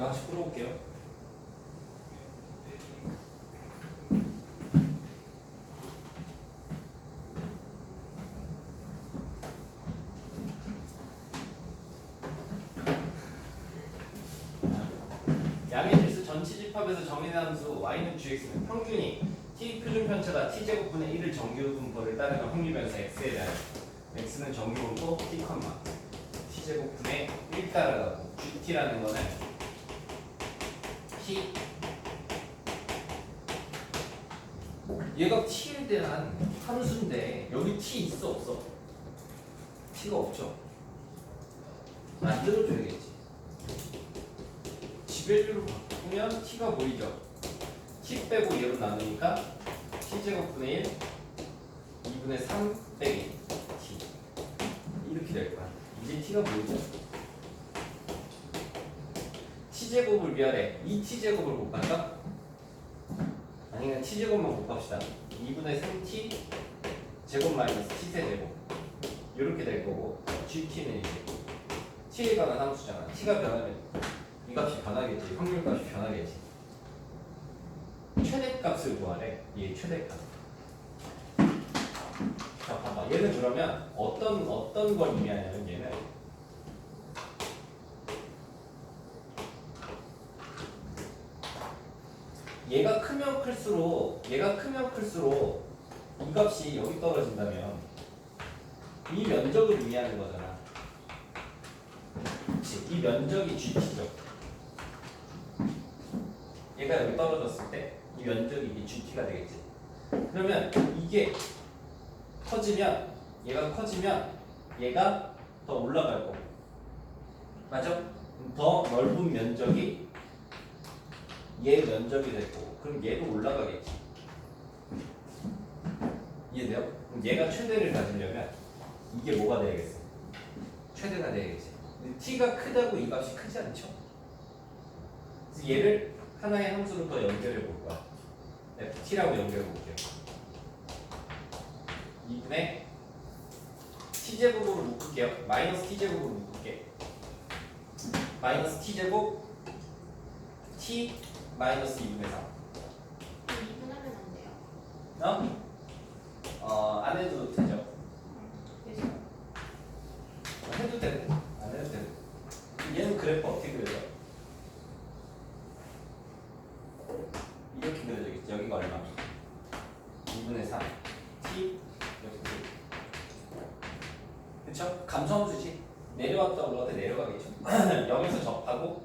이거 하나씩 풀어볼게요. 양의 실수 전체 집합에서 정의된 함수 y는 gx는 평균이 t 표준 편차가 t 제곱분의 1을 정규 분포를 따르는 확률 변수 x에 대한 x는 정규 분포 t t 제곱분의 1 따라가고 gt라는 거는 얘가 t에 대한 함수인데 여기 t 있어 없어? t가 없죠. 만들어줘야겠지. 지배율로 바꾸면 t가 보이죠. t 빼고 얘로 나누니까 t 제곱분의 1 2분의 3 빼기 t 이렇게 될 거야. 이제 t가 보이죠. T 제곱을 위아래 2t 제곱을 곱할까? 아니면 t 제곱만 곱합시다. 2분의 3t 제곱 마이너스 t 세제곱 이렇게 될 거고 gt는 이제 t에 관한 함수잖아. t가 변하면 이 값이 변하겠지. 확률 값이 변하겠지. 최대값을 구하래. 얘 최대값. 자, 봐봐. 얘는 그러면 어떤 어떤 걸 의미하냐면 얘는 얘가 크면 클수록 얘가 크면 클수록 이 값이 여기 떨어진다면 이 면적을 의미하는 거잖아. 그치? 이 면적이 GT죠. 얘가 여기 떨어졌을 때 이 면적이 이게 GT가 되겠지. 그러면 이게 커지면 얘가 커지면 얘가 더 올라갈 거고. 맞아? 더 넓은 면적이 얘 면적이 될 거고. 그럼 얘도 올라가겠지. 이해돼요? 그럼 얘가 최대를 가지려면 이게 뭐가 돼야겠어? 최대가 돼야겠지. 근데 t가 크다고 이 값이 크지 않죠? 그래서 얘를 하나의 함수로 더 연결해 볼 거야. ft라고 연결해 볼게요. 2분의 t제곱으로 묶을게요. 마이너스 t제곱으로 묶을게. 마이너스 t제곱 t 마이너스 2분의 3. 2분 하면 안 돼요. 어? 어, 안 해도 되죠. 해도 되고 안 해도 되고 얘는 그래프 어떻게 그려져? 이렇게 그려져겠지 여기가 얼마? 2분의 3 t 이렇게 그쵸? 감소함수지 내려왔다 올라갔다 내려가겠죠 0에서 접하고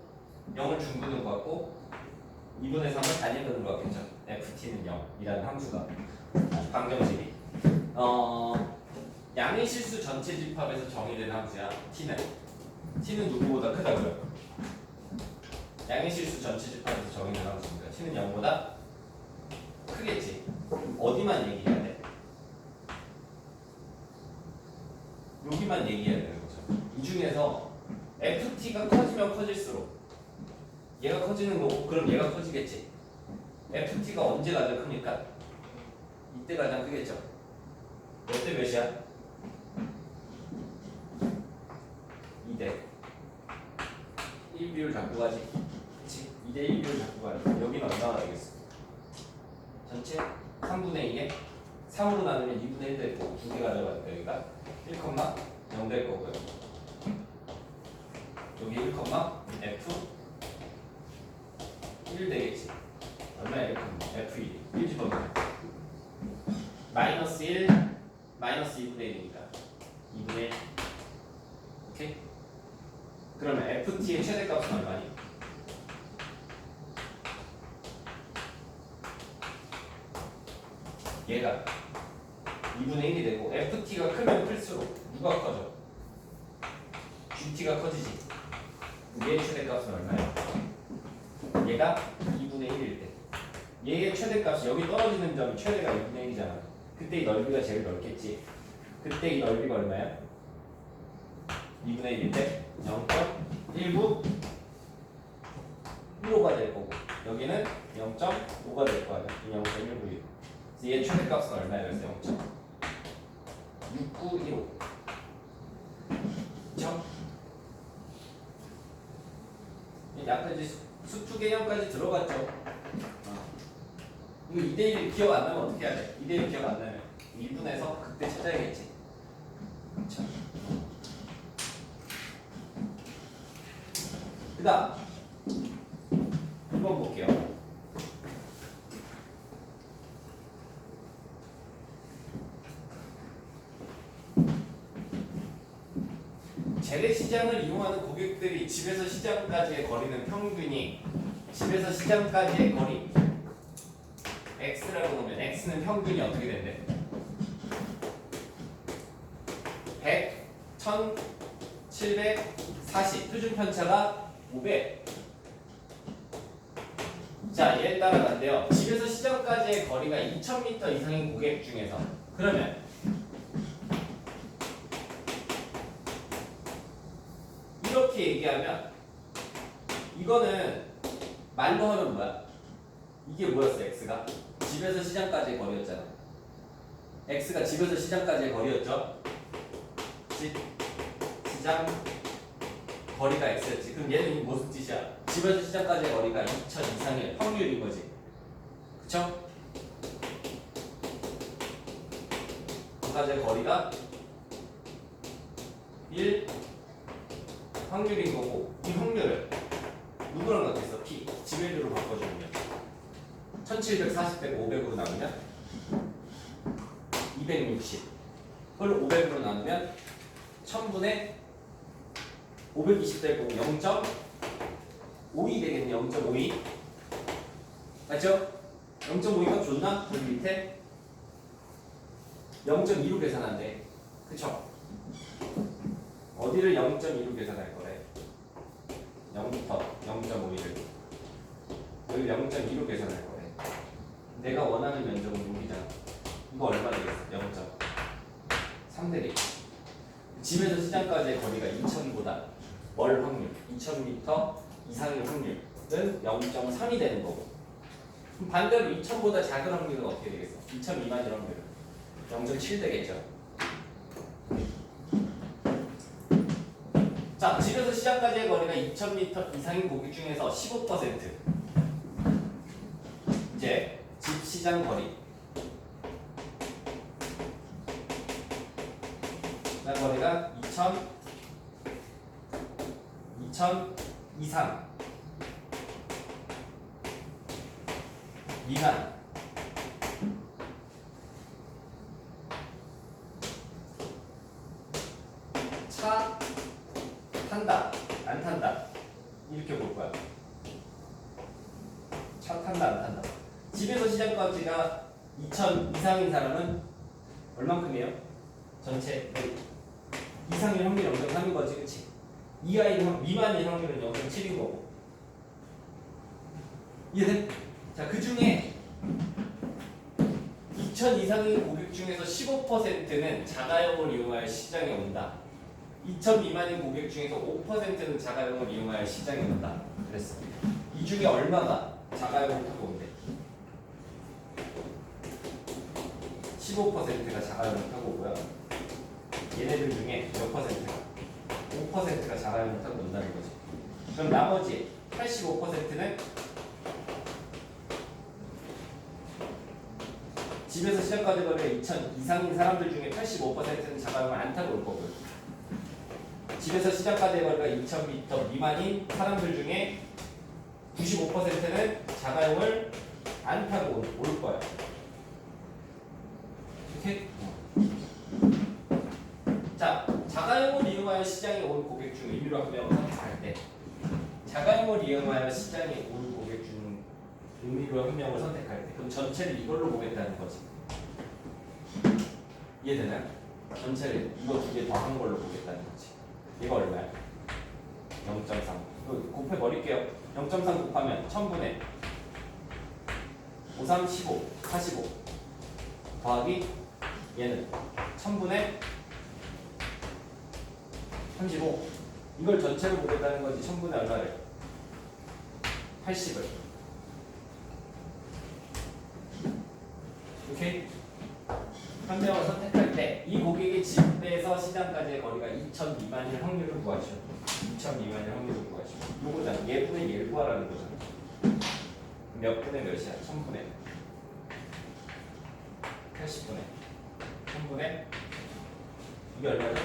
0을 중근으로 갖고 2분의 3을 단위근으로 갖겠죠 ft는 0이라는 함수가 방정식이 어 양의 실수 전체 집합에서 정의된 함수야. t는 t는 누구보다 크다고요? 양의 실수 전체 집합에서 정의된 함수니까 t는 0보다 크겠지. 어디만 얘기해야 돼? 여기만 얘기해야 되는 거죠. 이 중에서 ft가 커지면 커질수록 얘가 커지는 거고 그럼 얘가 커지겠지. ft가 언제 가장 크니까? 이때 가장 크겠죠. 몇 대 몇이야? 2대 1 비율 잡고 가지 그치? 2대 1 비율 잡고 가지 여기는 얼마나 되겠어? 전체 3분의 2에 3으로 나누면 2분의 1 될 거고 두개 가져가니까 여기가 1,0 될 거고요 여기 1, F 1 되겠지 얼마야 1, F 1 1 집어넣어 마이너스 1 마이너스 2분의 1이니까 2분의 1 오케이? 그러면 FT의 최대값은 얼마니? 얘가 2분의 1이 되고 FT가 크면 클수록 누가 커져? GT가 커지지 얘의 최대값은 얼마야? 얘가 2분의 1일 때. 얘의 최대값이 여기 떨어지는 점이 최대가 2분의 1이잖아. 그때 이 넓이가 제일 넓겠지? 그때 이 넓이가 얼마야? 2분의 1일 때? 0.19 1호가 될 거고. 여기는 0.5가 될거 아니야? 0.196 그래서 얘 최대값은 얼마야? 그래서 0.6915그 함수 개념까지 들어갔죠. 어. 이거 2대1 기억 안 나면 어떻게 해야 돼? 2대1 기억 안 나면 1분에서 그때 찾아야겠지. 그쵸? 그 다음 2번 볼게요. 재래시장을 이용하는 고객들이 집에서 시장까지의 거리는 평균이 집에서 시장까지의 거리 x라고 보면 x는 평균이 어떻게 된대? 100, 1000, 740 표준 편차가 500 자, 얘 따라간대요. 집에서 시장까지의 거리가 2000m 이상인 고객 중에서 그러면 이렇게 얘기하면 이거는 말로 하면 뭐야? 이게 뭐였어, x가? 집에서 시장까지의 거리였잖아. x가 집에서 시장까지의 거리였죠? 집, 시장, 거리가 x였지. 그럼 얘는 무슨 뜻이야? 집에서 시장까지의 거리가 2000 이상의 확률인 거지. 그쵸? 까지의 거리가 1 확률인 거고 이 확률을 누구랑 같겠어? p 지배율로 바꿔주면 1740 빼고 500으로 나누면 260 그걸 500으로 나누면 1000분의 520 빼고 0.52 되겠네 0.52 맞죠? 0.52가 좋나? 여기 밑에 0.2로 계산한대 그쵸? 어디를 0.2로 계산할 거래? 0부터 0.5를 여기 0.2로 계산할 거래 내가 원하는 면적은 여기잖아. 이거 얼마 되겠어? 0.3 되겠지 집에서 시장까지의 거리가 2,000보다 멀 확률 2,000m 이상의 확률은 0.3이 되는 거고. 그럼 반대로 2,000보다 작은 확률은 어떻게 되겠어? 2,000 미만의 확률은 0.7 되겠죠? 자, 집에서 시장까지의 거리가 2,000m 이상인 고객 중에서 15% 이제 집 시장 거리. 그 거리가 2,000 2,000 이상. 미만 차 탄다 안 탄다 이렇게 볼 거야 차 탄다 안 탄다 집에서 시장까지가 2천 이상인 사람은 얼만큼이에요? 전체 네. 이상의 확률 0.3인 거지 그치? 이하인 확- 미만인 확률은 0.7인 거고 이해돼? 자 그 중에 2천 이상인 고객 중에서 15%는 자가용을 이용할 시장에 온다 2천 미만인 고객 중에서 5%는 자가용을 이용할 시장에 온다. 그랬어. 이 중에 얼마가 자가용을 타고 온대? 15%가 자가용을 타고 오고요. 얘네들 중에 몇 퍼센트가? 5%가 자가용을 타고 온다는 거지. 그럼 나머지 85%는 집에서 시작까지 거리가 2천 이상인 사람들 중에 85%는 자가용을 안 타고 올 거고요. 집에서 시작까지의 거리가 2,000m 미만인 사람들 중에 95%는 자가용을 안 타고 올-. 이 렇게? 자, 자가용을 이용하여 시장에 온 고객 중 의미로 하면 선택할 때 자가용을 이용하여 시장에 온 고객 중 의미로 한 명을 선택할 때 그럼 전체를 이걸로 보겠다는 거지. 이해되나요? 전체를 이거 두 개 더 한 걸로 보겠다는 거지. 이거 얼마야? 0.3. 이거 곱해 버릴게요. 0.3 곱하면 1000분의 5, 3, 15, 45 더하기 얘는 1000분의 35 이걸 전체로 보겠다는 거지 1000분의 얼마를? 80을 오케이? 한 명을 선택할 때 이 고객의 집에서 시장까지의 거리가 2천 미만일 확률을 구하시오. 2천 미만일 확률을 구하시오. 요거잖아. 예분의 예를 구하라는 거잖아. 몇 분의 몇이야? 1000분의 80분의 1000분의 이게 얼마죠?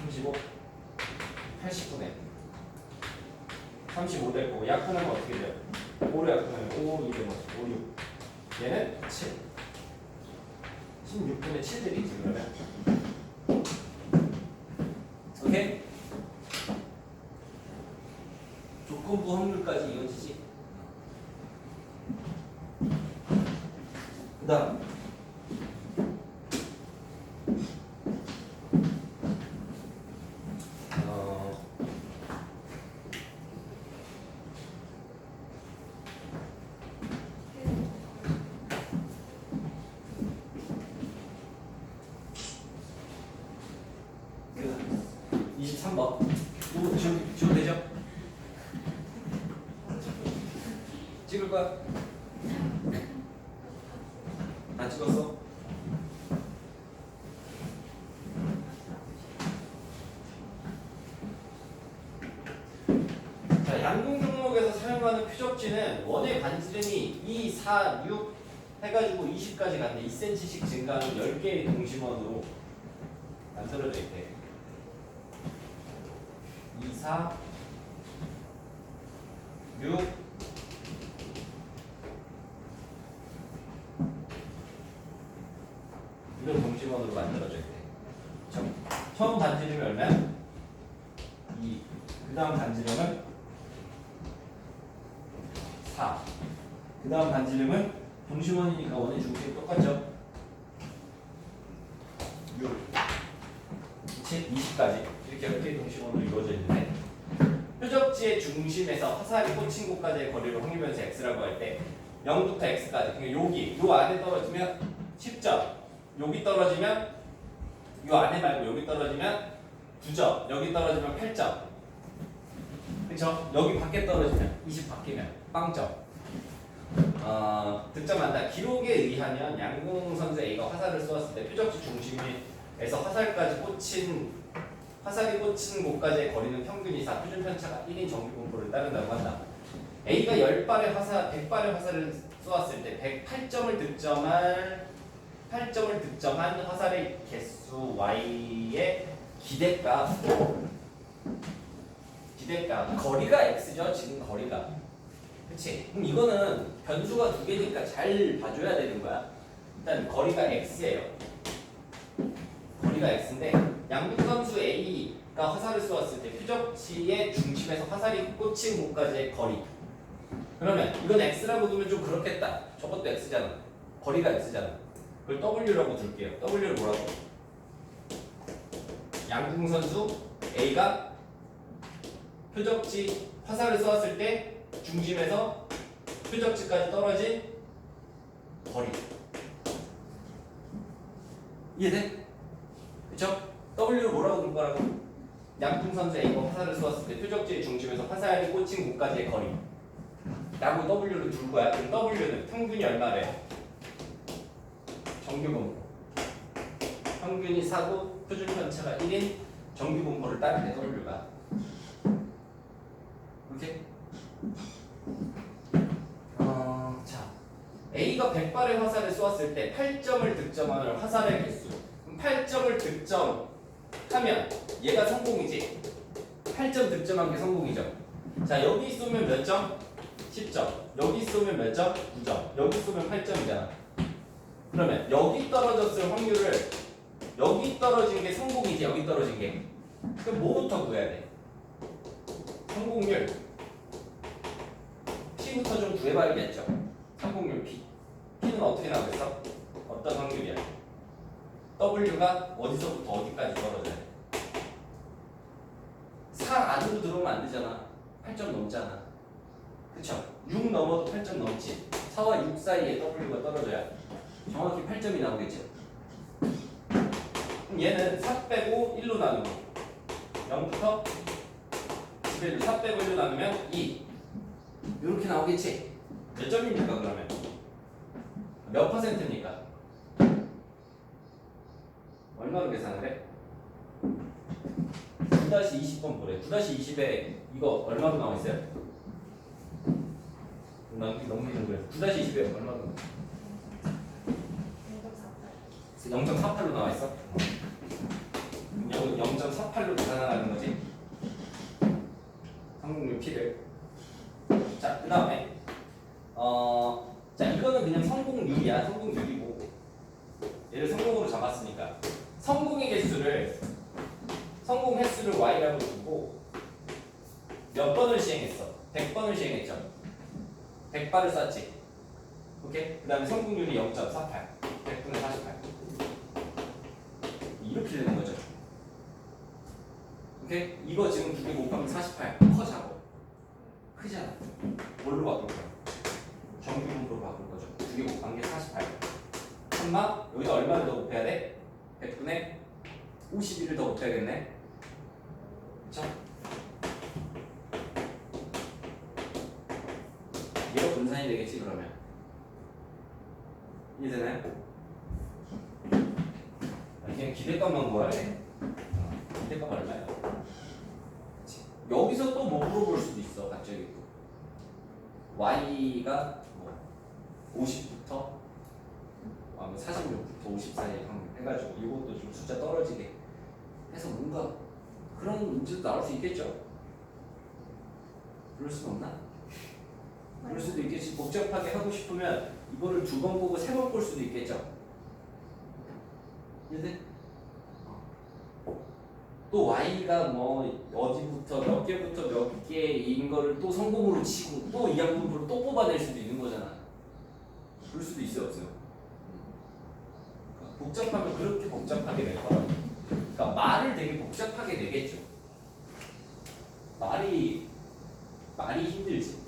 35 80분의 35 될 거고 약분하면 어떻게 돼요? 5로 약분하면 5, 2 되면 5, 6 얘는 7 16분의 7 되겠지 그러면 3번. 뭐, 뭐 지금 지금 되죠? 찍을 거야? 안 찍었어? 자, 양궁 종목에서 사용하는 표적지는 원의 반지름이 2, 4, 6 해가지고 20까지 갔는데 2cm씩 증가하는 10개의 동심원으로 만들어져 있 이런 동심원으로 만들어져 있대. 자, 처음 반지름이 얼마야? 2. 그 다음 반지름은 4. 그 다음 반지름은 동심원이니까 원의 중심이 똑같죠? 6. 그치? 20까지. 이렇게 이렇게 동심원으로 이루어져 있는데 표적지의 중심에서 화살이 꽂힌 곳까지의 거리를 확률변수 x라고 할 때 0부터 x까지 그러니까 여기 요 안에 떨어지면 10점 여기 떨어지면 요 안에 말고 여기 떨어지면 9점 여기 떨어지면 8점 그쵸? 여기 밖에 떨어지면 20 바뀌면 빵점 어, 득점한다 기록에 의하면 양궁 선수 A가 화살을 쏘았을 때 표적지 중심에서 화살까지 꽂힌 화살이 꽂힌 곳까지의 거리는 평균 이상 표준 편차가 1인 정규 분포를 따른다고 한다. A가 10발의 화살, 100발의 화살을 쏘았을 때 108점을 득점할 8점을 득점한 화살의 개수 Y의 기대값 기대값 거리가 X죠 지금 거리가 그치? 그럼 이거는 변수가 두 개니까 잘 봐줘야 되는 거야 일단 거리가 X예요 거리가 X인데 양궁 선수 A가 화살을 쏘았을 때 표적지의 중심에서 화살이 꽂힌 곳까지의 거리. 그러면 이건 X라고 두면 좀 그렇겠다. 저것도 X잖아. 거리가 X잖아. 그걸 W라고 둘게요. W를 뭐라고? 양궁 선수 A가 표적지 화살을 쏘았을 때 중심에서 표적지까지 떨어진 거리. 이해돼? 그쵸? W를 뭐라고 둘 거라고? 양궁 선수 A가 화살을 쏘았을 때 표적지의 중심에서 화살이 꽂힌 곳까지의 거리 라고 W를 둘 거야 그럼 W는 평균이 얼마 래? 정규분포 평균이 4고 표준 편차가 1인 정규분포를 따르네 W가? 이렇게? 어, 자 A가 100발의 화살을 쏘았을 때 8점을 득점하는 화살의 개수. 그럼 8점을 득점하면 얘가 성공이지? 8점 득점한 게 성공이죠. 자 여기 쏘면 몇 점? 10점. 여기 쏘면 몇 점? 9점. 여기 쏘면 8점이잖아 그러면 여기 떨어졌을 확률을 여기 떨어진 게 성공이지 여기 떨어진 게 그럼 뭐부터 구해야 돼? 성공률 P부터 좀 구해봐야겠죠 성공률 P P는 어떻게 나오겠어? 어떤 확률이야? W가 어디서부터 어디까지 떨어져야 돼? 4 안으로 들어오면 안 되잖아. 8점 넘잖아. 그쵸? 6 넘어도 8점 넘지. 4와 6 사이에 W가 떨어져야 정확히 8점이 나오겠죠. 그럼 얘는 4 빼고 1로 나누고 0부터 11로 4 빼고 1로 나누면 2 이렇게 나오겠지. 몇 점입니까 그러면? 몇 퍼센트입니까? 얼마로 계산을 해? 9-20번 보래. 9-20에 이거 얼마로 나와 있어요? 남기 넘기는 거예요 9-20에 얼마나 0.48로 나와 있어? 0.48로 계산하는 거지? 성공률 P를 자, 그 다음에 어, 자 이거는 그냥 성공률이야. 성공률이고. 얘를 성공으로 잡았으니까. 성공의 개수를 성공 횟수를 y라고 두고 몇 번을 시행했어? 100번을 시행했죠? 100발을 쐈지? 오케이? 그 다음에 성공률이 0.48 100분의 48 이렇게 되는 거죠 오케이? 이거 지금 두 개 곱하면 48커 작어 크잖아 뭘로 바꿀 거야? 정규분포로 바꿀 거죠 두 개 곱한 게 48 한마 여기다 얼마를 더 곱해야 돼? 100분의 51을 더 곱해야겠네 그쵸? 얘가 분산이 되겠지 그러면 이해되나요? 아, 그냥 기대값만 구하래 어, 기대값 얼마야? 그치. 여기서 또 뭐 물어볼 수도 있어 갑자기 또 y가 뭐 50부터 아니면 46부터 50 사이에 한- 해가지고 이것도 좀 숫자 떨어지게 해서 뭔가 그런 문제도 나올 수 있겠죠? 그럴 수는 없나? 그럴 수도 있겠지. 복잡하게 하고 싶으면 이거를 두 번 보고 세 번 볼 수도 있겠죠. 어. 또 y가 뭐 어디부터 몇 개부터 몇 개인 거를 또 성공으로 치고 또 이항분포를 또 뽑아낼 수도 있는 거잖아. 그럴 수도 있어요, 없어요? 그러니까 복잡하면 그렇게 복잡하게 될 거라. 그러니까 말을 되게 복잡하게 내겠죠. 말이 말이 힘들지.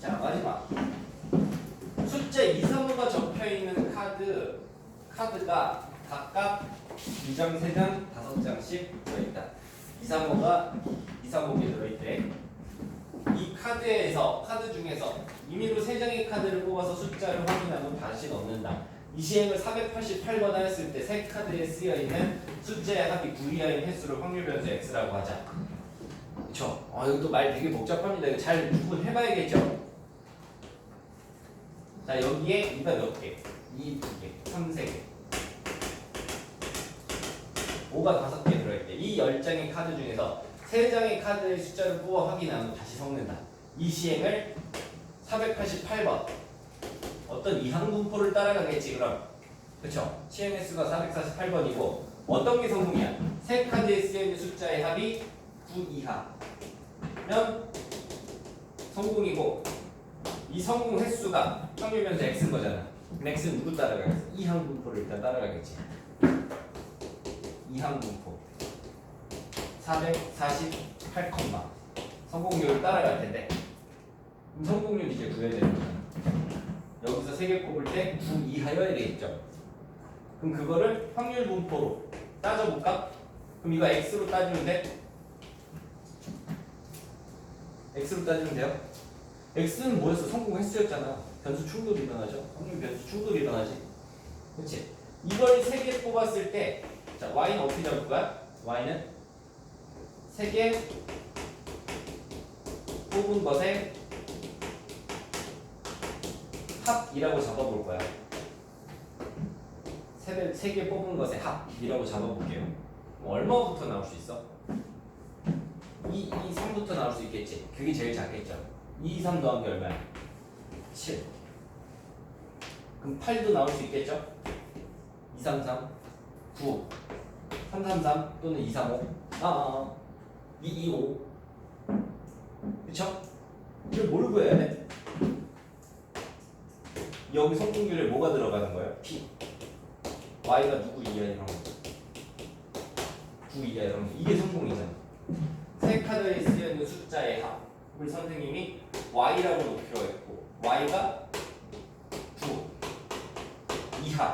자 마지막 숫자 2, 3호가 적혀 있는 카드 카드가 각각 2장, 3장, 5장씩 들어있다. 2, 3호가 2, 3호에 들어있대. 이 카드에서 카드 중에서 임의로 3장의 카드를 뽑아서 숫자를 확인하고 다시 넣는다. 이 시행을 488번 하였을 때새 카드에 쓰여 있는 숫자의 합이 9 이하인 횟수를 확률 변수 x라고 하자. 그쵸? 아, 이것도 말 되게 복잡합니다. 이거 잘 구분해봐야겠죠? 자, 여기에 이가 몇 개? 2, 2개, 3, 3개. 5가 5개 들어있대. 이 10장의 카드 중에서 3장의 카드의 숫자를 뽑아 확인하면 다시 섞는다. 이 시행을 488번. 어떤 이항분포를 따라가겠지, 그럼. 그쵸? 시행 횟수가 448번이고, 어떤 게 성공이야? 세 카드에 쓰여있는 숫자의 합이 9 이하면 성공이고 이 성공 횟수가 확률 변수 x인 거잖아. x는 누구 따라가겠어? 이항 분포를 일단 따라가겠지. 이항 분포 448 컴마 성공률을 따라갈 텐데 그럼 성공률 이제 구해야 되는 거잖아. 여기서 세개 꼽을 때 9 이하여야 되겠죠. 그럼 그거를 확률 분포로 따져볼까? 그럼 이거 x로 따지면 돼? x로 따지면 돼요? x는 뭐였어? 성공 횟수였잖아. 변수 충돌이 일어나죠. 확률 변수 충돌이 일어나지. 그렇지? 이걸 세개 뽑았을 때, 자 y는 어떻게 잡을 거야? y는 세개 뽑은 것의 합이라고 잡아볼 거야. 세개 뽑은 것의 합이라고 잡아볼게요. 그럼 얼마부터 나올 수 있어? 2, 2, 3부터 나올 수 있겠지. 그게 제일 작겠죠. 2, 2, 3 더한 게 얼마야? 7. 그럼 8도 나올 수 있겠죠? 2, 3, 3, 9, 3, 3, 3 또는 2, 3, 5. 아, 아, 2, 2, 5. 그쵸? 이걸 뭘 구해야 돼? 여기 성공률에 뭐가 들어가는 거예요? P. Y가 누구 이하의 상황? 9 이하의 상황. 이게 성공이잖아. 세 카드에 쓰여 있는 숫자의 합. 우리 선생님이 y라고 높여 했고 y가 9 이하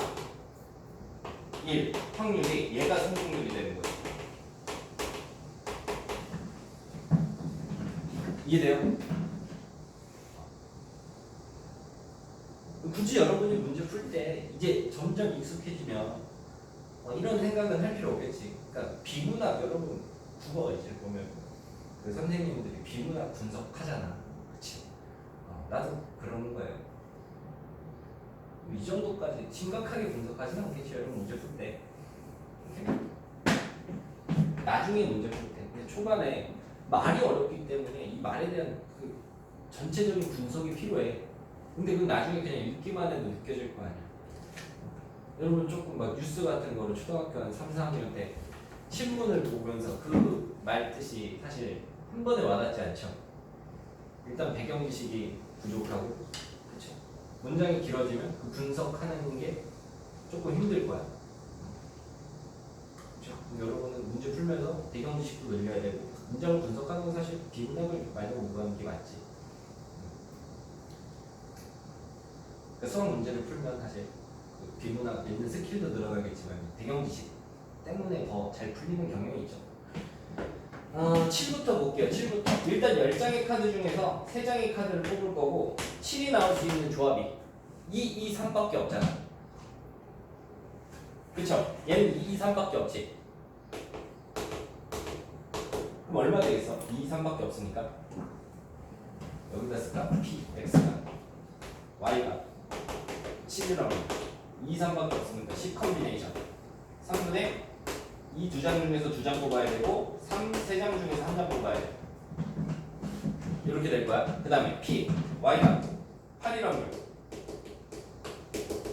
1 확률이 얘가 성공률이 되는 거죠. 이해돼요? 굳이 여러분이 문제 풀 때 이제 점점 익숙해지면 어, 이런 생각은 할 필요 없겠지. 그러니까 비문학 여러분 국어 이제 보면 그 선생님들이 비문학 분석하잖아. 그치? 어, 나도 그러는 거예요. 이 정도까지 심각하게 분석하지는 않겠지 여러분 문제 풀 때. 나중에 문제 풀 때. 초반에 말이 어렵기 때문에 이 말에 대한 그 전체적인 분석이 필요해. 근데 그 나중에 그냥 읽기만 해도 느껴질 거 아니야. 여러분 조금 막 뉴스 같은 거를 초등학교 한 3, 4학년 때 신문을 보면서 그 말 뜻이 사실 한 번에 와닿지 않죠. 일단 배경 지식이 부족하고. 문장이 길어지면 그 분석하는 게 조금 힘들 거야. 그렇죠. 여러분은 문제 풀면서 배경 지식도 늘려야 되고 문장을 분석하는 건 사실 비문학을 많이 공부하는 게 맞지. 그 수학 문제를 풀면 사실 그 비문학 읽는 스킬도 늘어나겠지만 배경 지식 때문에 더 잘 풀리는 경향이 있죠. 어, 7부터 볼게요. 7부터. 일단 10장의 카드 중에서 3장의 카드를 뽑을 거고 7이 나올 수 있는 조합이 2, 2, 3밖에 없잖아. 그쵸? 얘는 2, 2, 3밖에 없지. 그럼 얼마 되겠어? 2, 2, 3밖에 없으니까 여기다 쓸까? P, X가 Y가 7이라고 2, 3밖에 없으니까 10 컨비네이션 3분의 이 두 장 중에서 두 장 뽑아야 되고 3, 세 장 중에서 한 장 뽑아야 돼. 이렇게 될 거야. 그 다음에 P, Y가 8이라고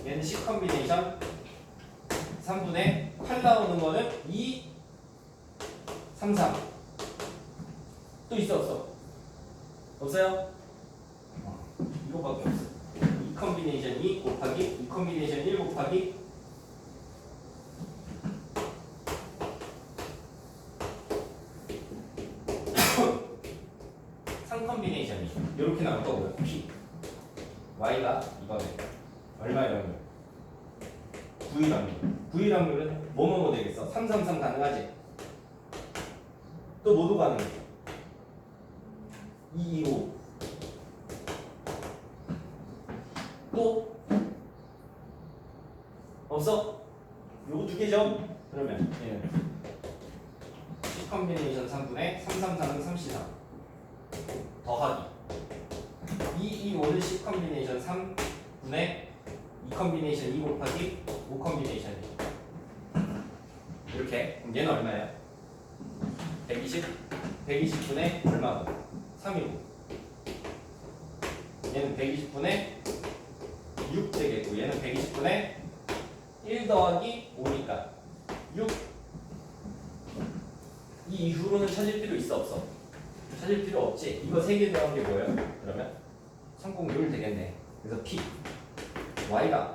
얘는 10 컨비네이션 3분의 8 나오는 거는 2, 3, 3 또 있어 없어? 없어요? 어, 이거밖에 없어. 이 컨비네이션 2 곱하기 이 컨비네이션 1 곱하기 삼 컨비네이션이 이렇게 나올 거고요. P Y가 이거네. 얼마의 확률? 9일 확률. 9일 확률은 뭐뭐뭐 되겠어? 3, 3, 3 가능하지? 또 뭐도 가능해? 2, 2, 5. 또 없어? 요거 두 개죠? 그러면 얘는 10 컨비네이션 3분의 3, 3, 4는 33 더하기 2, 2, 5는 10 컨비네이션 3분의 2 컨비네이션 2 곱하기 5 컨비네이션 이렇게 그럼 얘는 얼마야? 120 120분의 얼마고? 3이고 얘는 120분의 6 되겠고 얘는 120분의 1 더하기 5니까 6 이 이후로는 찾을 필요 있어 없어? 찾을 필요 없지 이거 세개 더한 게 뭐예요? 그러면 성공률 되겠네 그래서 P Y가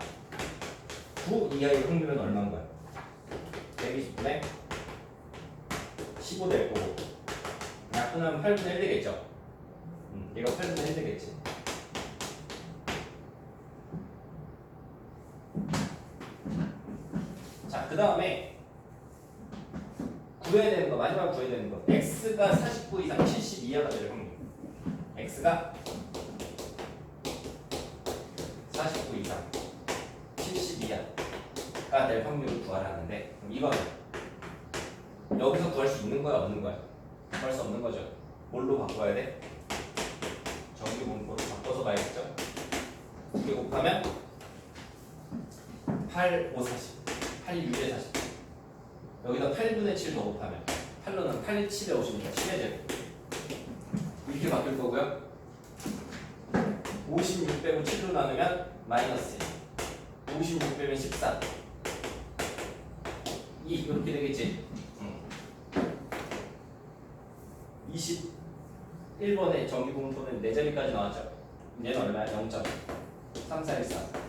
9 이하의 확률은 얼마인 거야? 120분의 15 될 거고 약분하면 8분의 1 되겠죠? 음, 얘가 8분의 1 되겠지 자, 그 다음에 구해야 되는 거, 마지막 구해야 되는 거. x가 49 이상 70 이하가 될 확률. x가 가야 돼? 정규 분포로 바꿔서 가야겠죠? 이게 곱하면 8, 5, 40 8, 6에 40 여기다 8분의 7 더 곱하면 8로는 8, 7에 50이니까 7의 제곱. 이렇게 바뀔 거고요. 56 빼고 7로 나누면 마이너스 56 빼면 14 2 이렇게 되겠지? 20 1번의 정규 공통은 4자리까지 나왔죠. 얘는 얼마야? 0.3414